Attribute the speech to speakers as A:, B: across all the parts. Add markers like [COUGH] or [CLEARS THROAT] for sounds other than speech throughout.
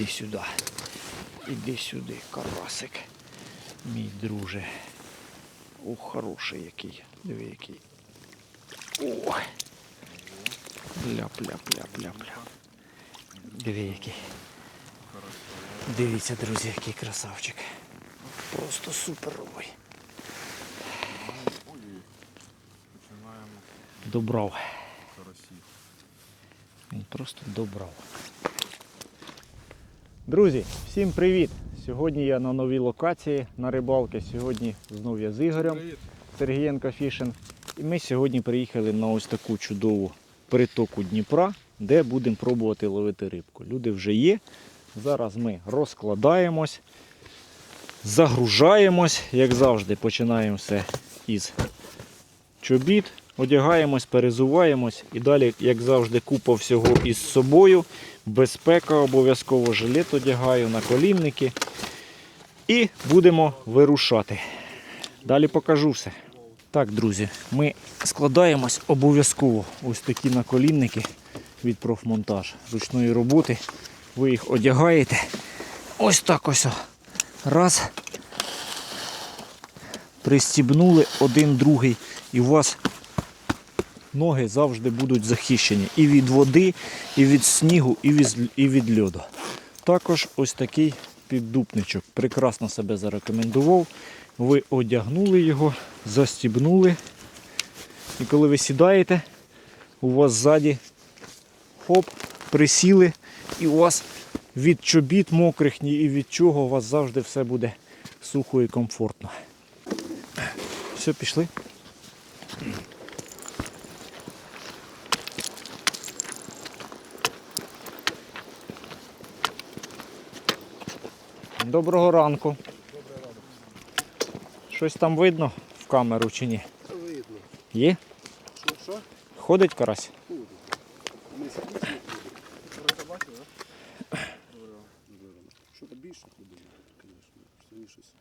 A: Іди сюди. Іди сюди, карасик. Мій друже. О, хороший який. Диви який. О! Ляп-ляп-ляп-ляп-ляп. Диви який. Дивіться, друзі, який красавчик. Просто суперовий. Добрав. Він просто добрав. Друзі, всім привіт! Сьогодні я на новій локації на рибалки. Сьогодні знов я з Ігорем Сергієнко Фішинг. І ми сьогодні приїхали на ось таку чудову притоку Дніпра, де будемо пробувати ловити рибку. Люди вже є. Зараз ми розкладаємось, загружаємось, як завжди, починаємо все із чобіт, одягаємось, перезуваємось і далі, як завжди, купа всього із собою. Безпека обов'язково жилет одягаю, наколінники. І будемо вирушати. Далі покажу все. Так, друзі, ми складаємось обов'язково ось такі наколінники від профмонтаж ручної роботи. Ви їх одягаєте. Ось так ось. Раз. Пристібнули один другий. І у вас ноги завжди будуть захищені і від води, і від снігу, і від, і від льоду. Також ось такий піддупничок. Прекрасно себе зарекомендував. Ви одягнули його, застібнули. І коли ви сідаєте, у вас ззаді хоп, присіли, і у вас від чобіт мокрих і від чого у вас завжди все буде сухо і комфортно. Все, пішли. Доброго ранку. Щось там видно в камеру чи ні?
B: Видно.
A: Є?
B: Що, що?
A: Ходить карась?
B: Ходить. Ми сиділи. Бачили, так? Що більше ходило, звісно.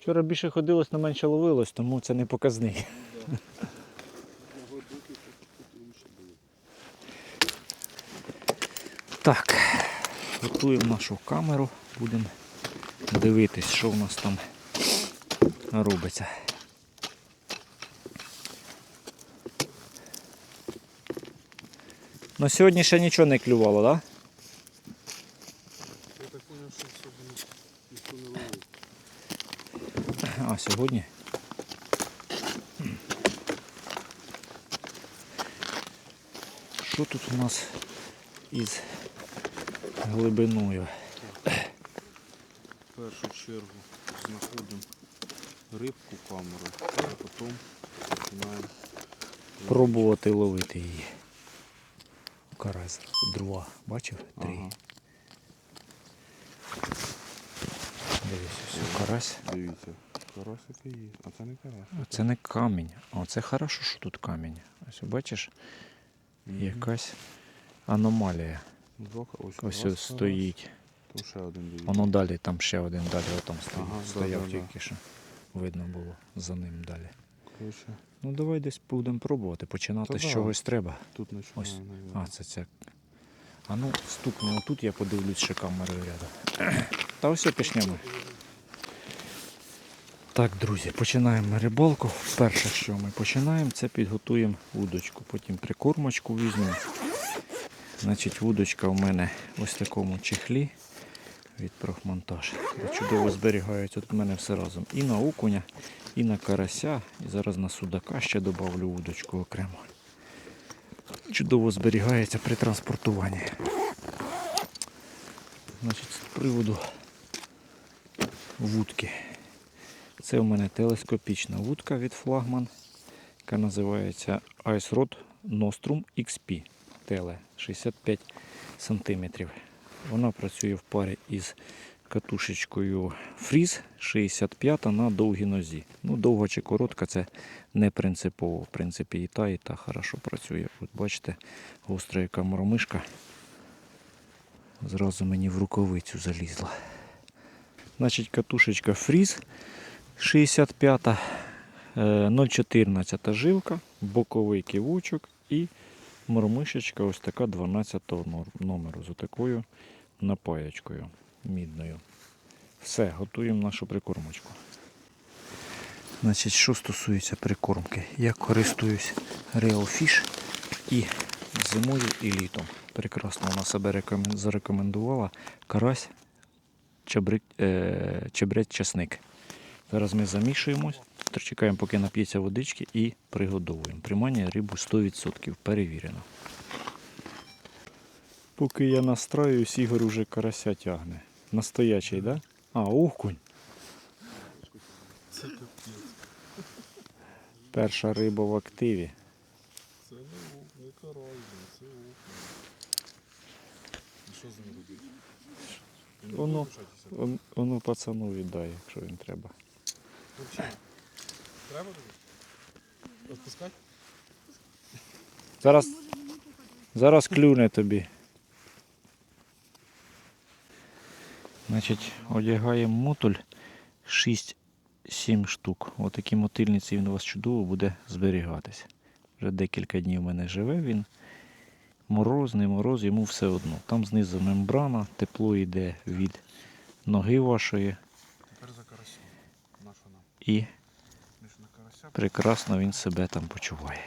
A: Вчора більше ходилось, але менше ловилось, тому це не
B: було.
A: Так, готуємо нашу камеру, будемо дивитись, що в нас там робиться. Ну сьогодні ще нічого не клювало, так?
B: Я так поняв, що сьогодні ніхто не ловив.
A: А, сьогодні. Що тут у нас із глибиною?
B: В першу чергу знаходимо рибку камеру, а потім починаємо
A: Пробувати ловити її. Карась, два, бачив? Три.
B: Ага.
A: Дивись, ось карась.
B: Дивіться, карасики є, а це не карась.
A: А Це не камінь. О, це хорошо, що тут камінь. Ось бачиш, якась аномалія.
B: Ось,
A: Ось стоїть.
B: Там ще один дивіться.
A: Воно далі, там ще один далі, отам стоїть.
B: Ага,
A: стояв
B: да, да.
A: тільки що. Видно було за ним далі.
B: Коротше,
A: Ну давай десь будемо пробувати. Починати
B: Та
A: з
B: да.
A: чогось треба.
B: тут
A: Ось.
B: починаємо.
A: А, це ця. А ну, стукни отут, я подивлюсь, ще камерою рядом. [CLEARS THROAT] Та ось почнемо. Так, друзі, починаємо рибалку. Перше, що ми починаємо, це підготуємо вудочку. Потім прикормочку візьмемо. Значить, вудочка у мене ось в такому чехлі від профмонтаж. Чудово зберігається тут у мене все разом. І на окуня, і на карася. І зараз на судака ще додавлю вудочку окремо чудово зберігається при транспортуванні. Значить, з приводу вудки. Це у мене телескопічна вудка від флагман, яка називається Ice Rod Nostrum XP Tele 65 см. Вона працює в парі із катушечкою Freeze 65 на довгій нозі. Ну, довга чи коротка це не принципово. В принципі, і та, і та хорошо працює. От бачите, гостра яка мормишка. Зразу мені в рукавицю залізла. Значить, катушечка Freeze 65, е, 0,14 жилка, боковий кивучок і Мормишечка ось така 12 нор- номеру з отакою напаєчкою мідною. Все, готуємо нашу прикормочку. Значить, що стосується прикормки, я користуюсь Real Fish і зимою, і літом. Прекрасно вона себе зарекомендувала. Карась, чабрик, чебрець, часник. Зараз ми замішуємось, тр- чекаємо, поки нап'ється водички і пригодовуємо. Примання рибу 100% перевірено. Поки я настраюсь, Ігор уже карася тягне. Настоячий, так? Да? А, ухкунь. Перша риба в активі.
B: Це не карай, це. І що з ним робити?
A: Воно- Воно пацану віддає, якщо він треба.
B: Треба тобі? Розпускати?
A: Зараз, зараз клюне тобі. Значить, одягаємо мотуль 6-7 штук. Отакі мотильниці він у вас чудово буде зберігатися. Вже декілька днів в мене живе він. Мороз, не мороз, йому все одно. Там знизу мембрана, тепло йде від ноги вашої
B: Тепер за нам.
A: і
B: Ми ж на карася.
A: Прекрасно він себе там почуває.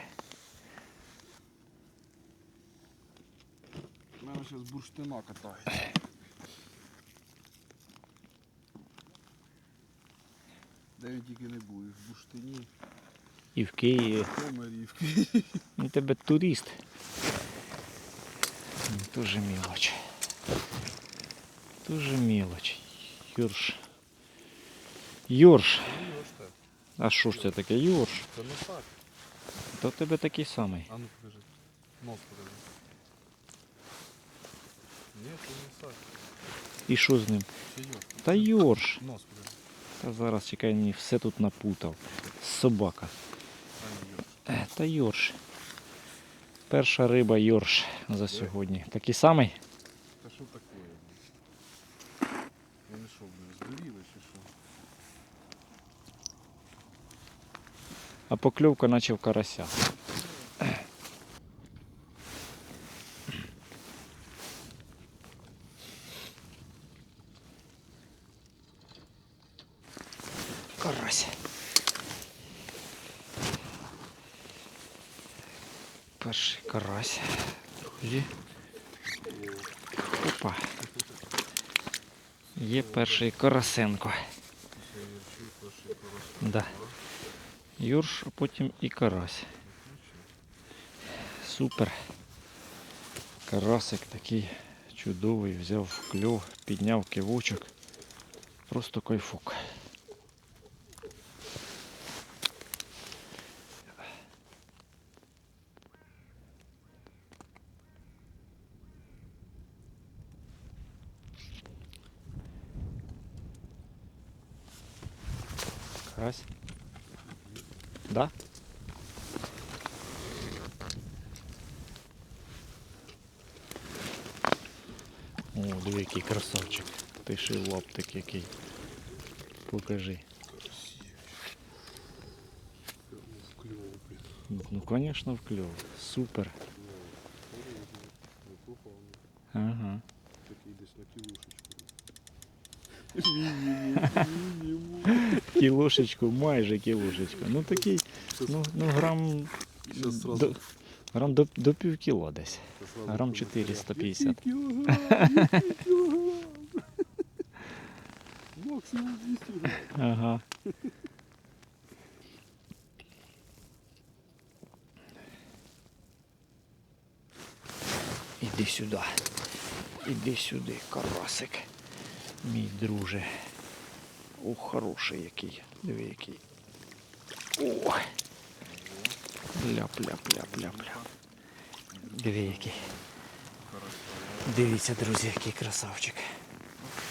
B: Мене зараз бурштина катає. Де він тільки не був, і в бурштині,
A: І в Києві.
B: в Комарівці.
A: Він тебе турист. Тоже мелочь. Тоже мелочь. Юрш. Юрш.
B: Ну.
A: А що ж це таке? Юрш?
B: Це не так.
A: То в тебе такий самий.
B: А ну покажи. Нос покажи. Ні, це не так.
A: І що з ним?
B: Йор.
A: Та Йорш.
B: Нос покажи.
A: Та зараз чекай, мені все тут напутав. Собака.
B: А не йор.
A: Е, Та Йорш. Перша риба Йорш за сьогодні. Такий самий?
B: Та що таке? Вони що, блін, здуріли чи що?
A: А покльовка наче в карася. Карась. Перший карась. Друзі. Опа. Є перший карасенко. Юрш, а потім і карась. Супер. Карасик такий чудовий, взяв кльов, підняв кивочок. Просто кайфук. Карась? Да? О, диви, який красавчик. Ти ще й лаптик який. Покажи.
B: В кльову, блін.
A: Ну, звісно, в кльов. Супер.
B: Не попав,
A: Ага.
B: такий десь на кілушечку. [LAUGHS]
A: Кілошечку, майже кілошечку. Ну такий, ну, ну грам, до, грам до, до пів кіло десь. Грам 450.
B: Який кілограм, який кілограм. Максимум 200.
A: Ага. Іди сюди. Іди сюди, карасик. Мій друже. О, хороший який. Диви який. О! Ляп-ляп-ляп-ляп-ляп. Диви який. Дивіться, друзі, який красавчик.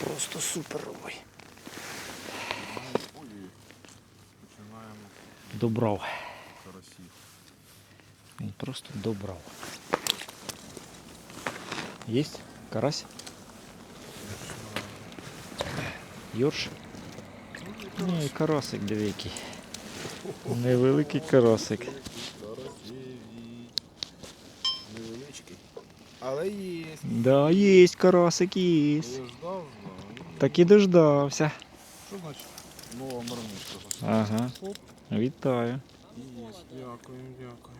A: Просто суперовий.
B: Ой, Починаємо
A: Добрав.
B: карасів.
A: Він просто добрав. Єсть? Карась? Йорш? Ні, карасик диви який. Невеликий карасик.
B: Карасєві. Але є.
A: Да, є карасик, є. Так і дождався.
B: Що значить нова мармишка?
A: Ага. Вітаю.
B: і є. Дякую, дякую.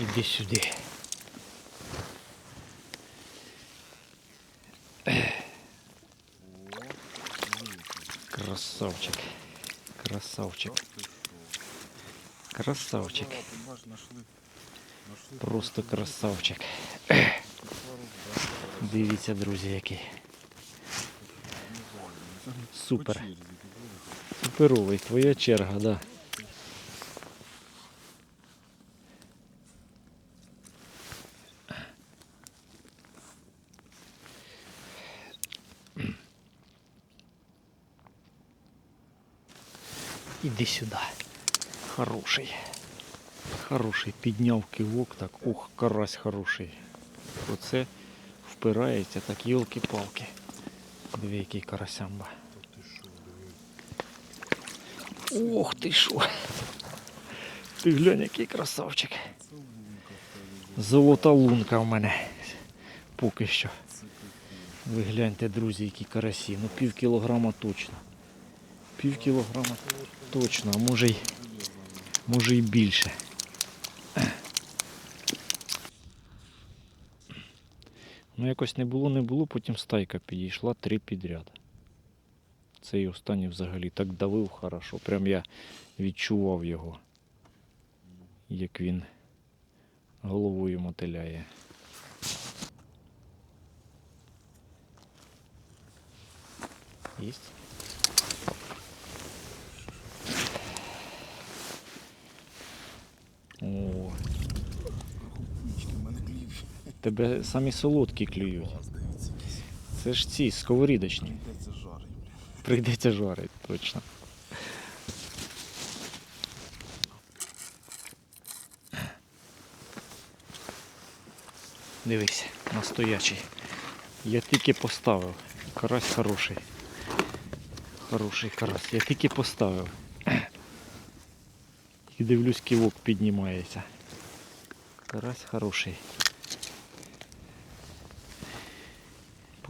A: Іди сюди. Красавчик. Красавчик. Красавчик. Просто красавчик. Дивіться, друзі, який. Супер. Суперовий. Твоя черга, да. Іди сюди. Хороший. Хороший. Підняв кивок, так. Ух, карась хороший. Оце впирається, так йолки-палки. Диви, який карасямба. Ох ти що. Ти глянь, який красавчик. Золота лунка в мене. Поки що. Ви гляньте, друзі, які карасі. Ну пів кілограма точно. Пів кілограма точно, а може й, може й більше. Ну якось не було, не було, потім стайка підійшла три підряд. Цей останній взагалі так давив хорошо. Прям я відчував його, як він головою мотиляє. Єсть? О,
B: Нічки, в мене кліп.
A: Тебе самі солодкі клюють. Це ж ці сковорідочні.
B: Де це жарить.
A: Прийдеться жарить, точно. Дивись, настоячий. Я тільки поставив. Карась хороший. Хороший карась. Я тільки поставив. І дивлюсь, ківок піднімається. Карась хороший.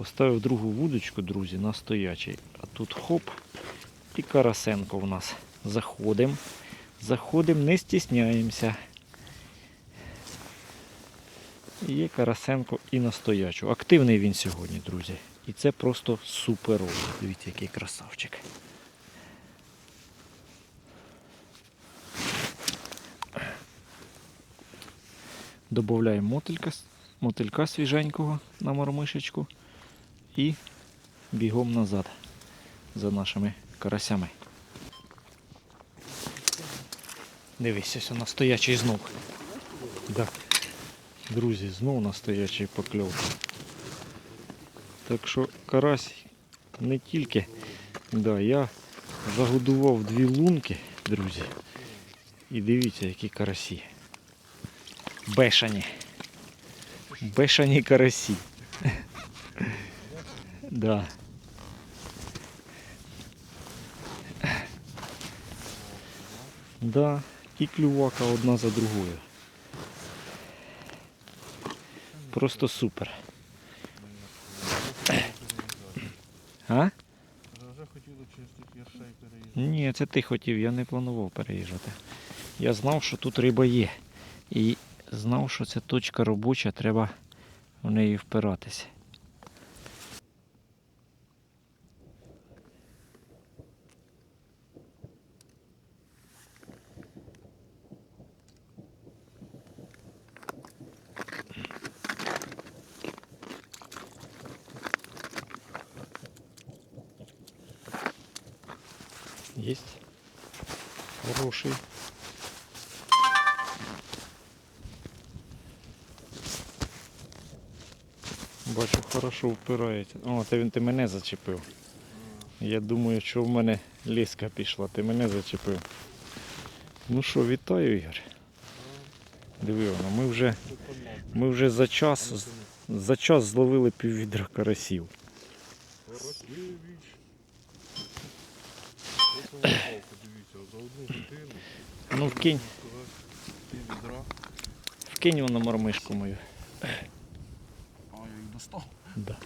A: Поставив другу вудочку, друзі, на стоячий. А тут хоп і карасенко в нас. Заходимо. Заходимо, не стісняємося. Є карасенко і на стоячу. Активний він сьогодні, друзі. І це просто суперово. Дивіться, який красавчик. Добавляємо мотилька, мотилька свіженького на мормишечку і бігом назад за нашими карасями. Дивись, ось настоячий знов. Да. Друзі, знов настоячий покльов. Так що карась не тільки. Да, я загодував дві лунки, друзі. І дивіться, які карасі. Бешані. Бешані карасі. Да. Да, і клювака одна за другою. Просто супер. А?
B: Вже хотіли через тут яршей переїздити.
A: Ні, це ти хотів, я не планував переїжджати. Я знав, що тут риба є. І знав, що це точка робоча, треба в неї впиратися. Есть. Хороший. Хорошо впирається. О, ти, він- ти мене зачепив. Я думаю, що в мене ліска пішла, ти мене зачепив. Ну що, вітаю, Ігор. Диви ми вже, ми вже за час, за час зловили піввідра карасів. Ну вкинь, вкинь воно мормишку мою.
B: А, я їх достав.
A: Да.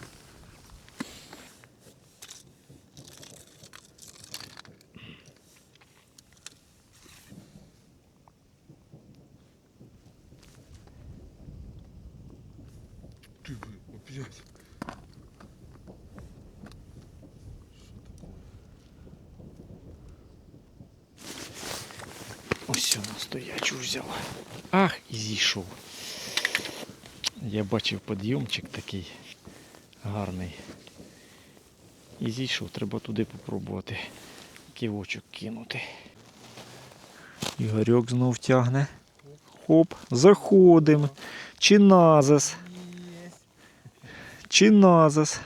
B: Ти, блін, опять.
A: Ось вона стоячу взяв. Ах, і зійшов. Я бачив підйомчик такий Гарний. І зійшов, треба туди попробувати кивочок кинути. Ігорьок знов тягне. Хоп, заходимо. Чи назас. Чи назас.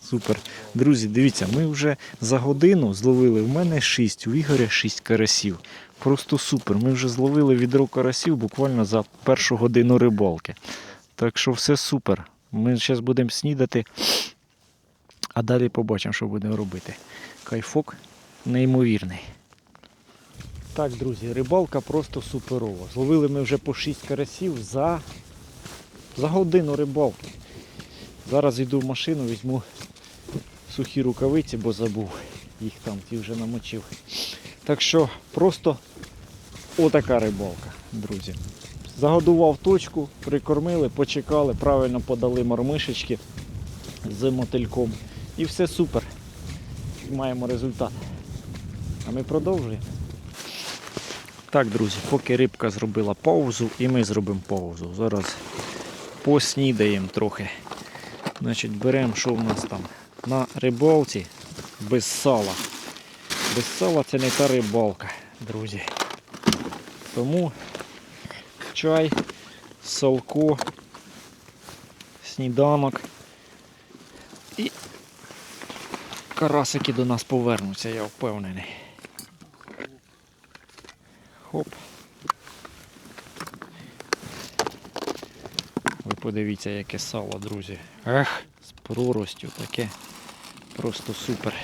A: Супер. Друзі, дивіться, ми вже за годину зловили. В мене 6, у Ігоря 6 карасів. Просто супер. Ми вже зловили відро карасів буквально за першу годину рибалки. Так що все супер. Ми зараз будемо снідати, а далі побачимо, що будемо робити. Кайфок неймовірний. Так, друзі, рибалка просто суперова. Зловили ми вже по 6 карасів за, за годину рибалки. Зараз йду в машину, візьму сухі рукавиці, бо забув їх там, ті вже намочив. Так що просто отака рибалка, друзі. Загодував точку, прикормили, почекали, правильно подали мормишечки з мотильком. І все супер. Маємо результат. А ми продовжуємо. Так, друзі, поки рибка зробила паузу, і ми зробимо паузу. Зараз поснідаємо трохи. Значить, беремо, що в нас там на рибалці без сала. Без сала це не та рибалка, друзі. Тому чай, салко, сніданок і карасики до нас повернуться, я впевнений. Хоп. Ви подивіться, яке сало, друзі. Ех, з проростю таке. Просто супер.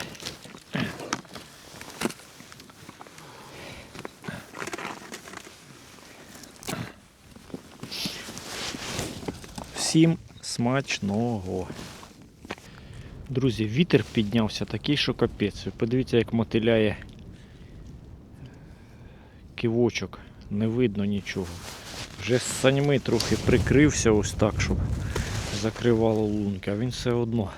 A: Всім смачного. Друзі, вітер піднявся такий, що капець. Подивіться, як мотиляє кивочок. Не видно нічого. Вже з саньми трохи прикрився ось так, щоб закривало лунки, а він все одно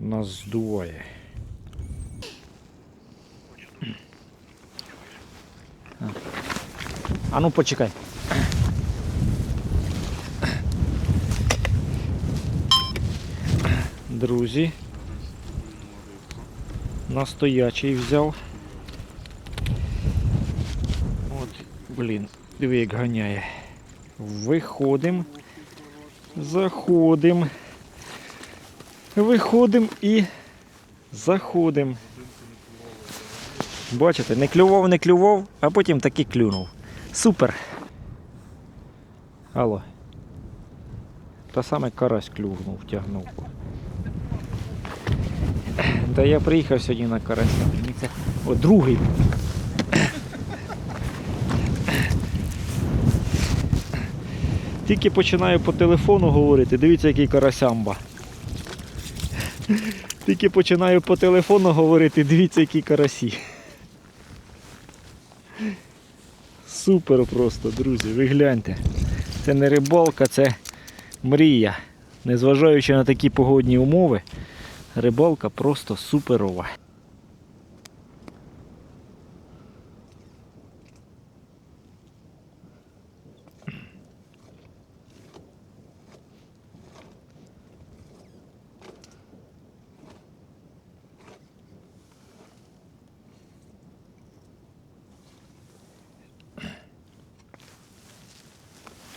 A: нас здуває. А ну почекай. Друзі. Настоячий взяв. От, блін, диви як ганяє. Виходимо. Заходимо. Виходимо і заходимо. Бачите, не клював, не клював, а потім таки клюнув. Супер. Алло. Та саме карась клюнув, тягнув. Та я приїхав сьогодні на карася. Мені це... О, другий. Тільки починаю по телефону говорити, дивіться, який карасямба. Тільки починаю по телефону говорити, дивіться, які карасі. Супер просто, друзі, ви гляньте. Це не рибалка, це мрія. Незважаючи на такі погодні умови, рибалка просто суперова.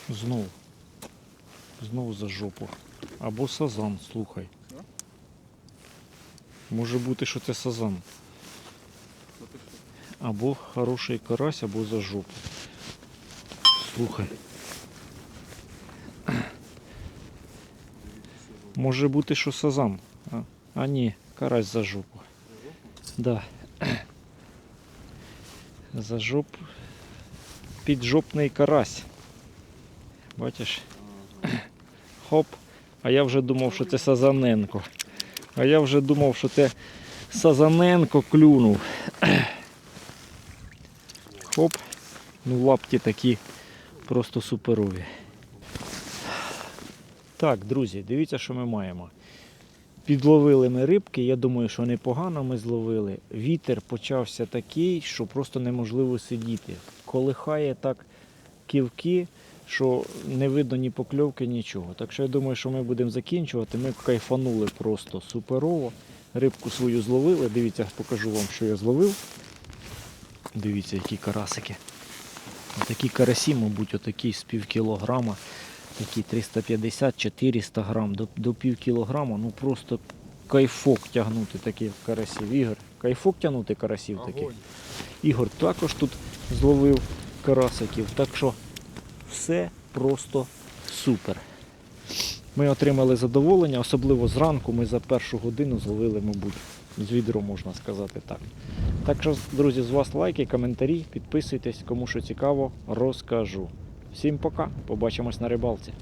A: Знов. Знов за жопу. Або сазан, слухай. Може бути, що це сазан. Або хороший карась, або за жопу. Слухай. Може бути, що сазан. А, а ні, карась за жопу. Да. Зажоп... Піджопний карась. Бачиш? Хоп. А я вже думав, що це Сазаненко. А я вже думав, що це Сазаненко клюнув. Хоп. Ну лапті такі просто суперові. Так, друзі, дивіться, що ми маємо. Підловили ми рибки, я думаю, що непогано ми зловили. Вітер почався такий, що просто неможливо сидіти. Колихає так ківки, що не видно ні покльовки, нічого. Так що я думаю, що ми будемо закінчувати. Ми кайфанули просто суперово. Рибку свою зловили. Дивіться, покажу вам, що я зловив. Дивіться, які карасики. Такі карасі, мабуть, отакі з пів кілограма, такі 350-400 грам до, до пів кілограма. Ну просто кайфок тягнути таких карасів. Ігор, кайфок тягнути карасів таких. Ігор також тут зловив карасиків. Так що все просто супер. Ми отримали задоволення, особливо зранку ми за першу годину зловили, мабуть, з відро, можна сказати так. Так що, друзі, з вас лайки, коментарі, підписуйтесь, кому що цікаво, розкажу. Всім пока, побачимось на рибалці.